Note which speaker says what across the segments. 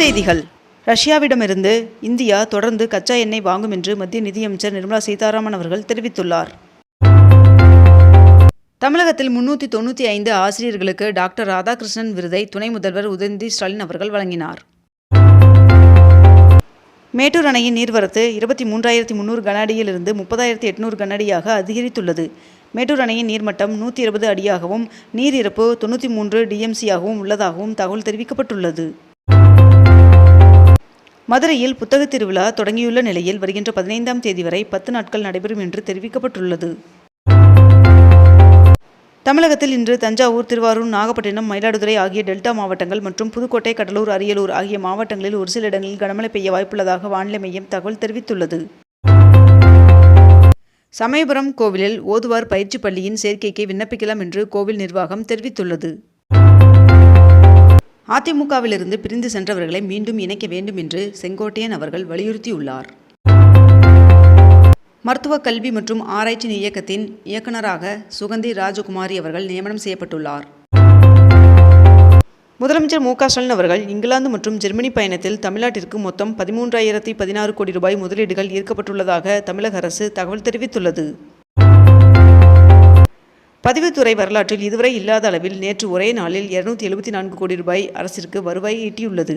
Speaker 1: செய்திகள். ரஷ்யாவிடமிருந்து இந்தியா தொடர்ந்து கச்சா எண்ணெய் வாங்கும் என்று மத்திய நிதியமைச்சர் நிர்மலா சீதாராமன் அவர்கள் தெரிவித்துள்ளார். தமிழகத்தில் முன்னூற்றி தொண்ணூற்றி ஐந்து ஆசிரியர்களுக்கு டாக்டர் ராதாகிருஷ்ணன் விருதை துணை முதல்வர் உதயநிதி ஸ்டாலின் அவர்கள் வழங்கினார். மேட்டூர் அணையின் நீர்வரத்து இருபத்தி மூன்றாயிரத்தி முந்நூறு கனஅடியிலிருந்து முப்பதாயிரத்தி எட்நூறு கனஅடியாக அதிகரித்துள்ளது. மேட்டூர் அணையின் நீர்மட்டம் நூற்றி இருபது அடியாகவும் நீர் இருப்பு தொண்ணூற்றி மூன்று டிஎம்சியாகவும் உள்ளதாகவும் தகவல் தெரிவிக்கப்பட்டுள்ளது. மதுரையில் புத்தகத் திருவிழா தொடங்கியுள்ள நிலையில் வருகின்ற பதினைந்தாம் தேதி வரை பத்து நாட்கள் நடைபெறும் என்று தெரிவிக்கப்பட்டுள்ளது. தமிழகத்தில் இன்று தஞ்சாவூர் திருவாரூர் நாகப்பட்டினம் மயிலாடுதுறை ஆகிய டெல்டா மாவட்டங்கள் மற்றும் புதுக்கோட்டை கடலூர் அரியலூர் ஆகிய மாவட்டங்களில் ஒரு சில இடங்களில் கனமழை பெய்ய வாய்ப்புள்ளதாக வானிலை மையம் தகவல் தெரிவித்துள்ளது. சமயபுரம் கோவிலில் ஓதுவார் பயிற்சி பள்ளியின் சேர்க்கைக்கு விண்ணப்பிக்கலாம் என்று கோவில் நிர்வாகம் தெரிவித்துள்ளது. அதிமுகவிலிருந்து பிரிந்து சென்றவர்களை மீண்டும் இணைக்க வேண்டும் என்று செங்கோட்டையன் அவர்கள் வலியுறுத்தியுள்ளார். மருத்துவ கல்வி மற்றும் ஆராய்ச்சி இயக்கத்தின் இயக்குநராக சுகந்தி ராஜகுமாரி அவர்கள் நியமனம் செய்யப்பட்டுள்ளார். முதலமைச்சர் மு க ஸ்டாலின் அவர்கள் இங்கிலாந்து மற்றும் ஜெர்மனி பயணத்தில் தமிழ்நாட்டிற்கு மொத்தம் பதிமூன்றாயிரத்தி பதினாறு கோடி ரூபாய் முதலீடுகள் ஈர்க்கப்பட்டுள்ளதாக தமிழக அரசு தகவல் தெரிவித்துள்ளது. பதிவுத்துறை வரலாற்றில் இதுவரை இல்லாத அளவில் நேற்று ஒரே நாளில் இருநூத்தி எழுபத்தி நான்கு கோடி ரூபாய் அரசிற்கு வருவாய் ஈட்டியுள்ளது.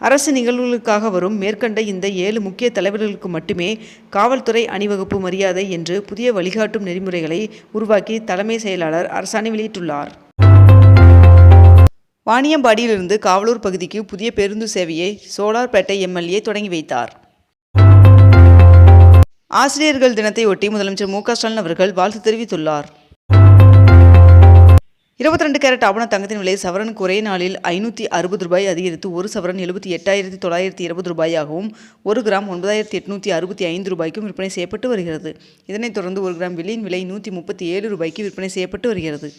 Speaker 1: அரசு நிகழ்வுகளுக்காக வரும் மேற்கண்ட இந்த ஏழு முக்கிய தலைவர்களுக்கு மட்டுமே காவல்துறை அணிவகுப்பு மரியாதை என்று புதிய வழிகாட்டும் நெறிமுறைகளை உருவாக்கி தலைமை செயலாளர் அரசாணை வெளியிட்டுள்ளார். வாணியம்பாடியிலிருந்து காவலூர் பகுதிக்கு புதிய பேருந்து சேவையை சோலார்பேட்டை எம்எல்ஏ தொடங்கி வைத்தார். ஆசிரியர்கள் தினத்தை ஒட்டி முதலமைச்சர் மு க ஸ்டாலின் அவர்கள் வாழ்த்து தெரிவித்துள்ளார். இருபத்தி ரெண்டு கேரட் ஆபண தங்கத்தின் விலை சவரனுக்கு ஒரே நாளில் ஐநூற்றி அறுபது ரூபாய் அதிகரித்து ஒரு சவரன் எழுபத்தி எட்டாயிரத்தி தொள்ளாயிரத்தி இருபது ரூபாயாகவும் ஒரு கிராம் ஒன்பதாயிரத்தி எட்நூற்றி அறுபத்தி ஐந்து ரூபாய்க்கும் விற்பனை செய்யப்பட்டு வருகிறது. இதனைத் தொடர்ந்து ஒரு கிராம் வெள்ளியின் விலை நூற்றி முப்பத்தி ஏழு ரூபாய்க்கு விற்பனை செய்யப்பட்டு வருகிறது.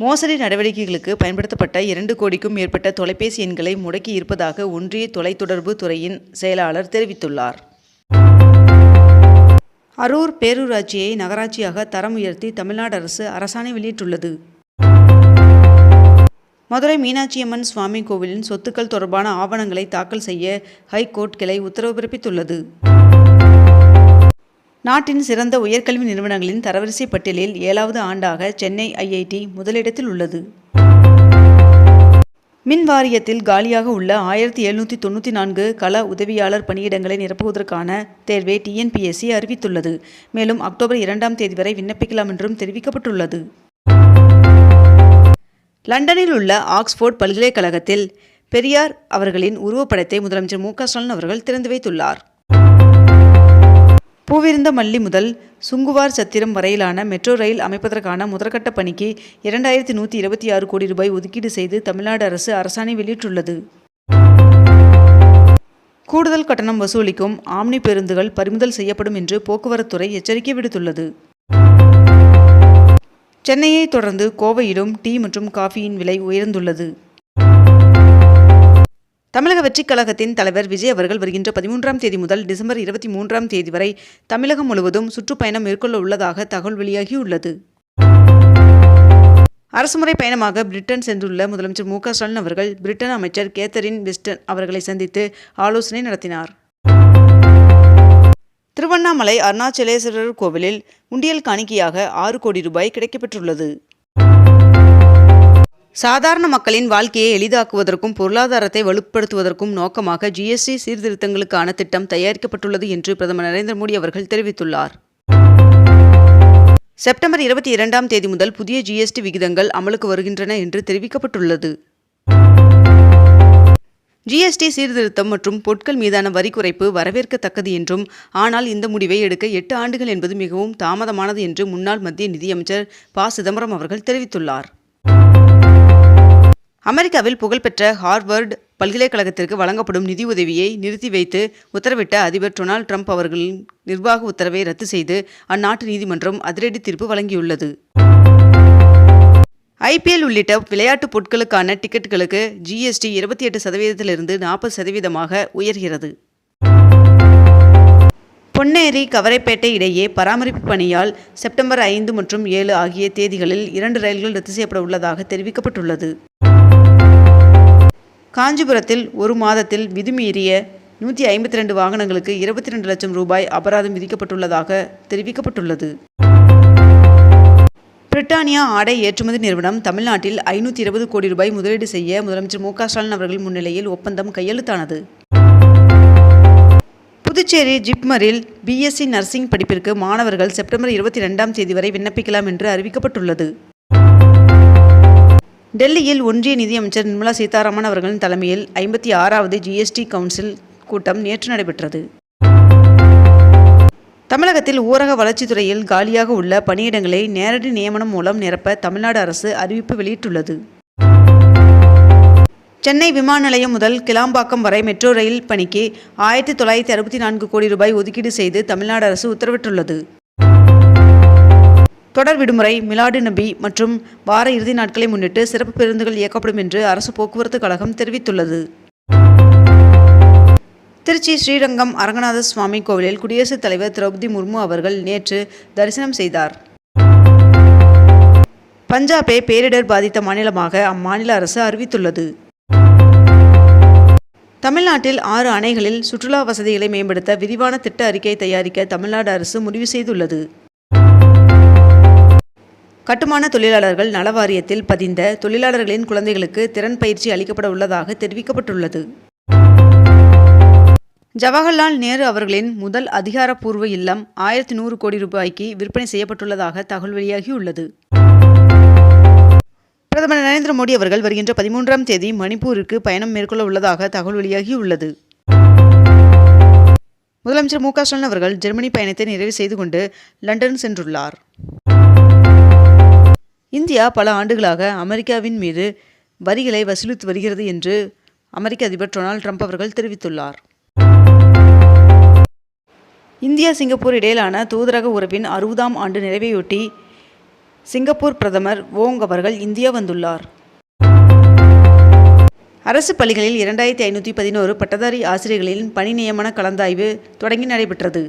Speaker 1: மோசடி நடவடிக்கைகளுக்கு பயன்படுத்தப்பட்ட இரண்டு கோடிக்கும் மேற்பட்ட தொலைபேசி எண்களை முடக்கி இருப்பதாக ஒன்றிய தொலைத்தொடர்பு துறையின் செயலாளர் தெரிவித்துள்ளார். அரூர் பேரூராட்சியை நகராட்சியாக தரம் உயர்த்தி தமிழ்நாடு அரசு அரசாணை வெளியிட்டுள்ளது. மதுரை மீனாட்சியம்மன் சுவாமி கோவிலின் சொத்துக்கள் தொடர்பான ஆவணங்களை தாக்கல் செய்ய ஹைகோர்ட் கிளை உத்தரவு பிறப்பித்துள்ளது. நாட்டின் சிறந்த உயர்கல்வி நிறுவனங்களின் தரவரிசை பட்டியலில் ஏழாவது ஆண்டாக சென்னை ஐஐடி முதலிடத்தில் உள்ளது. மின் வாரியத்தில் காலியாக உள்ள ஆயிரத்தி எழுநூற்றி தொண்ணூற்றி நான்கு கள உதவியாளர் பணியிடங்களை நிரப்புவதற்கான தேர்வை டிஎன்பிஎஸ்சி அறிவித்துள்ளது. மேலும் அக்டோபர் இரண்டாம் தேதி வரை விண்ணப்பிக்கலாம் என்றும் தெரிவிக்கப்பட்டுள்ளது. லண்டனில் உள்ள ஆக்ஸ்போர்ட் பல்கலைக்கழகத்தில் பெரியார் அவர்களின் உருவப்படத்தை முதலமைச்சர் மு க ஸ்டாலின் அவர்கள் திறந்து வைத்துள்ளார். பூவிருந்த மல்லி முதல் சுங்குவார் சத்திரம் வரையிலான மெட்ரோ ரயில் அமைப்பதற்கான முதற்கட்ட பணிக்கு இரண்டாயிரத்தி நூற்றி இருபத்தி ஆறு கோடி ரூபாய் ஒதுக்கீடு செய்து தமிழ்நாடு அரசு அரசாணை வெளியிட்டுள்ளது. கூடுதல் கட்டணம் வசூலிக்கும் ஆம்னி பேருந்துகள் பறிமுதல் செய்யப்படும் என்று போக்குவரத்துறை எச்சரிக்கை விடுத்துள்ளது. சென்னையை தொடர்ந்து கோவையிலும் டீ மற்றும் காஃபியின் விலை உயர்ந்துள்ளது. தமிழக வெற்றிக் கழகத்தின் தலைவர் விஜய் அவர்கள் வருகின்ற பதிமூன்றாம் தேதி முதல் டிசம்பர் இருபத்தி மூன்றாம் தேதி வரை தமிழகம் முழுவதும் சுற்றுப்பயணம் மேற்கொள்ள உள்ளதாக தகவல் வெளியாகியுள்ளது. அரசுமுறை பயணமாக பிரிட்டன் சென்றுள்ள முதலமைச்சர் மு ஸ்டாலின் அவர்கள் பிரிட்டன் அமைச்சர் கேத்தரின் வெஸ்டன் அவர்களை சந்தித்து ஆலோசனை நடத்தினார். திருவண்ணாமலை அருணாச்சலேஸ்வரர் கோவிலில் உண்டியல் காணிக்கையாக ஆறு கோடி ரூபாய் கிடைக்கப்பெற்றுள்ளது. சாதாரண மக்களின் வாழ்க்கையை எளிதாக்குவதற்கும் பொருளாதாரத்தை வலுப்படுத்துவதற்கும் நோக்கமாக ஜிஎஸ்டி சீர்திருத்தங்களுக்கான திட்டம் தயாரிக்கப்பட்டுள்ளது என்று பிரதமர் நரேந்திர மோடி அவர்கள் தெரிவித்துள்ளார். செப்டம்பர் இருபத்தி இரண்டாம் தேதி முதல் புதிய ஜிஎஸ்டி விகிதங்கள் அமலுக்கு வருகின்றன என்று தெரிவிக்கப்பட்டுள்ளது. ஜிஎஸ்டி சீர்திருத்தம் மற்றும் பொருட்கள் மீதான வரி குறைப்பு வரவேற்கத்தக்கது என்றும் ஆனால் இந்த முடிவை எடுக்க எட்டு ஆண்டுகள் என்பது மிகவும் தாமதமானது என்று முன்னாள் மத்திய நிதியமைச்சர் ப. சிதம்பரம் அவர்கள் தெரிவித்துள்ளார். அமெரிக்காவில் புகழ்பெற்ற ஹார்வர்டு பல்கலைக்கழகத்திற்கு வழங்கப்படும் நிதியுதவியை நிறுத்தி வைத்து உத்தரவிட்ட அதிபர் டொனால்ட் ட்ரம்ப் அவர்களின் நிர்வாக உத்தரவை ரத்து செய்து அந்நாட்டு நீதிமன்றம் அதிரடி தீர்ப்பு வழங்கியுள்ளது. ஐபிஎல் உள்ளிட்ட விளையாட்டுப் பொருட்களுக்கான டிக்கெட்டுகளுக்கு ஜிஎஸ்டி இருபத்தி எட்டு சதவீதத்திலிருந்து நாற்பது சதவீதமாக உயர்கிறது. பொன்னேரி கவரைப்பேட்டை இடையே பராமரிப்பு பணியால் செப்டம்பர் ஐந்து மற்றும் ஏழு ஆகிய தேதிகளில் இரண்டு ரயில்கள் ரத்து செய்யப்பட உள்ளதாக தெரிவிக்கப்பட்டுள்ளது. காஞ்சிபுரத்தில் ஒரு மாதத்தில் விதிமீறிய நூற்றி ஐம்பத்தி ரெண்டு வாகனங்களுக்கு இருபத்தி ரெண்டு லட்சம் ரூபாய் அபராதம் விதிக்கப்பட்டுள்ளதாக தெரிவிக்கப்பட்டுள்ளது. பிரிட்டானியா ஆடை ஏற்றுமதி நிறுவனம் தமிழ்நாட்டில் ஐநூற்றி இருபது கோடி ரூபாய் முதலீடு செய்ய முதலமைச்சர் மு க ஸ்டாலின் அவர்கள் முன்னிலையில் ஒப்பந்தம் கையெழுத்தானது. புதுச்சேரி ஜிப்மரில் பிஎஸ்சி நர்சிங் படிப்பிற்கு மாணவர்கள் செப்டம்பர் இருபத்தி ரெண்டாம் தேதி வரை விண்ணப்பிக்கலாம் என்று அறிவிக்கப்பட்டுள்ளது. டெல்லியில் ஒன்றிய நிதியமைச்சர் நிர்மலா சீதாராமன் அவர்களின் தலைமையில் ஐம்பத்தி ஆறாவது ஜிஎஸ்டி கவுன்சில் கூட்டம் நேற்று நடைபெற்றது. தமிழகத்தில் ஊரக வளர்ச்சித்துறையில் காலியாக உள்ள பணியிடங்களை நேரடி நியமனம் மூலம் நிரப்ப தமிழ்நாடு அரசு அறிவிப்பு வெளியிட்டுள்ளது. சென்னை விமான நிலையம் முதல் கிளாம்பாக்கம் வரை மெட்ரோ ரயில் பணிக்கு ஆயிரத்தி தொள்ளாயிரத்தி அறுபத்தி நான்கு கோடி ரூபாய் ஒதுக்கீடு செய்து தமிழ்நாடு அரசு உத்தரவிட்டுள்ளது. தொடர் விடுமுறை மிலாடு நபி மற்றும் வார இறுதி நாட்களை முன்னிட்டு சிறப்பு பேருந்துகள் இயக்கப்படும் என்று அரசு போக்குவரத்து கழகம் தெரிவித்துள்ளது. திருச்சி ஸ்ரீரங்கம் அரங்கநாத சுவாமி கோவிலில் குடியரசுத் தலைவர் திரௌபதி முர்மு அவர்கள் நேற்று தரிசனம் செய்தார். பஞ்சாபை பேரிடர் பாதித்த மாநிலமாக அம்மாநில அரசு அறிவித்துள்ளது. தமிழ்நாட்டில் ஆறு அணைகளில் சுற்றுலா வசதிகளை மேம்படுத்த விரிவான திட்ட அறிக்கை தயாரிக்க தமிழ்நாடு அரசு முடிவு செய்துள்ளது. கட்டுமான தொழிலாளர்கள் நலவாரியத்தில் பதிந்த தொழிலாளர்களின் குழந்தைகளுக்கு திறன் பயிற்சி அளிக்கப்பட உள்ளதாக தெரிவிக்கப்பட்டுள்ளது. ஜவஹர்லால் நேரு அவர்களின் முதல் அதிகாரப்பூர்வ இல்லம் ஆயிரத்தி நூறு கோடி ரூபாய்க்கு விற்பனை செய்யப்பட்டுள்ளதாக தகவல் வெளியாகியுள்ளது. பிரதமர் நரேந்திர மோடி அவர்கள் வருகின்ற பதிமூன்றாம் தேதி மணிப்பூருக்கு பயணம் மேற்கொள்ள உள்ளதாக தகவல் வெளியாகியுள்ளது. முதலமைச்சர் மு க ஸ்டாலின் அவர்கள் ஜெர்மனி பயணத்தை நிறைவு செய்து கொண்டு லண்டன் சென்றுள்ளார். இந்தியா பல ஆண்டுகளாக அமெரிக்காவின் மீது வரிகளை வசூலித்து வருகிறது என்று அமெரிக்க அதிபர் டொனால்ட் ட்ரம்ப் அவர்கள் தெரிவித்துள்ளார். இந்தியா சிங்கப்பூர் இடையிலான தூதரக உறவின் அறுபதாம் ஆண்டு நிறைவையொட்டி சிங்கப்பூர் பிரதமர் வோங் அவர்கள் இந்தியா வந்துள்ளார். அரசு பள்ளிகளில் இரண்டாயிரத்தி ஐநூற்றி பதினோரு பட்டதாரி ஆசிரியர்களின் பணி நியமன கலந்தாய்வு தொடங்கி நடைபெற்றது.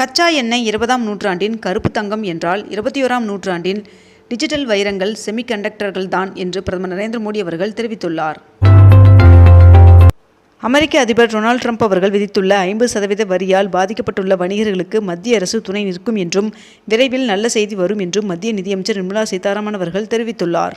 Speaker 1: கச்சா எண்ணெய் இருபதாம் நூற்றாண்டின் கருப்பு தங்கம் என்றால் இருபத்தி ஓராம் நூற்றாண்டின் டிஜிட்டல் வைரங்கள் செமிகண்டக்டர்கள் தான் என்று பிரதமர் நரேந்திர மோடி அவர்கள் தெரிவித்துள்ளார். அமெரிக்க அதிபர் டொனால்ட் ட்ரம்ப் அவர்கள் விதித்துள்ள ஐம்பது சதவீத வரியால் பாதிக்கப்பட்டுள்ள வணிகர்களுக்கு மத்திய அரசு துணை நிற்கும் என்றும் விரைவில் நல்ல செய்தி வரும் என்றும் மத்திய நிதியமைச்சர் நிர்மலா சீதாராமன் அவர்கள் தெரிவித்துள்ளார்.